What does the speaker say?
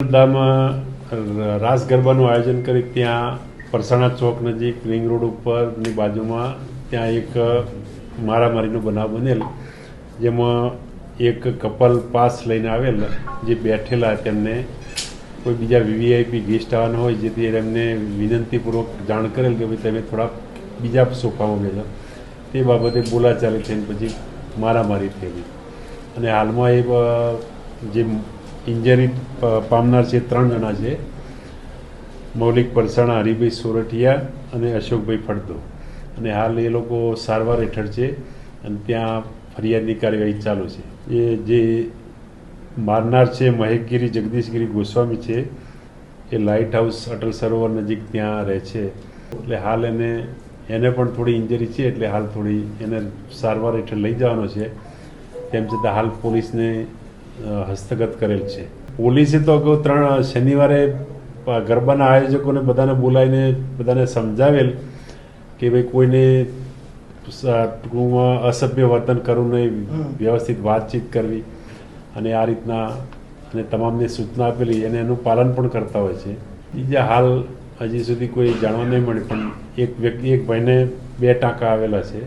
સ્પર્ધામાં રાસ ગરબાનું આયોજન કરી ત્યાં પરસાણા ચોક નજીક, રિંગ રોડ ઉપરની બાજુમાં ત્યાં એક મારામારીનો બનાવ બનેલ, જેમાં એક કપલ પાસ લઈને આવેલ, જે બેઠેલા તેમને કોઈ બીજા વીવીઆઈપી ગેસ્ટ આવવાના હોય, જેથી એમને વિનંતીપૂર્વક જાણ કરેલ કે ભાઈ તમે થોડા બીજા સોફામાં બેસો તે બાબતે બોલાચાલી થઈને પછી મારામારી થયેલી. અને હાલમાં એ જે ઇન્જરી પામનાર છે ત્રણ જણા છે, મૌલિક પરસાણા, હરિભાઈ સોરઠિયા અને અશોકભાઈ ફળદો. અને હાલ એ લોકો સારવાર હેઠળ છે અને ત્યાં ફરિયાદની કાર્યવાહી ચાલુ છે. એ જે મારનાર છે મહેકગીરી, જગદીશગીરી ગોસ્વામી છે, એ લાઇટ હાઉસ અટલ સરોવર નજીક ત્યાં રહે છે. એટલે હાલ એને એને પણ થોડી ઇન્જરી છે એટલે હાલ થોડી એને સારવાર હેઠળ લઈ જવાનો છે. તેમ છતાં હાલ પોલીસને હસ્તગત કરેલ છે. પોલીસે તો અગાઉ ત્રણ શનિવારે ગરબાના આયોજકોને બધાને બોલાવીને બધાને સમજાવેલ કે ભાઈ કોઈને ટૂંકમાં અસભ્ય વર્તન કરવું નહીં વ્યવસ્થિત વાતચીત કરવી અને આ રીતના અને તમામને સૂચના આપેલી અને એનું પાલન પણ કરતા હોય છે. બીજા હાલ હજી સુધી કોઈ જાણવા નહીં મળે પણ એક વ્યક્તિ એક ભાઈને બે ટાંકા આવેલા છે.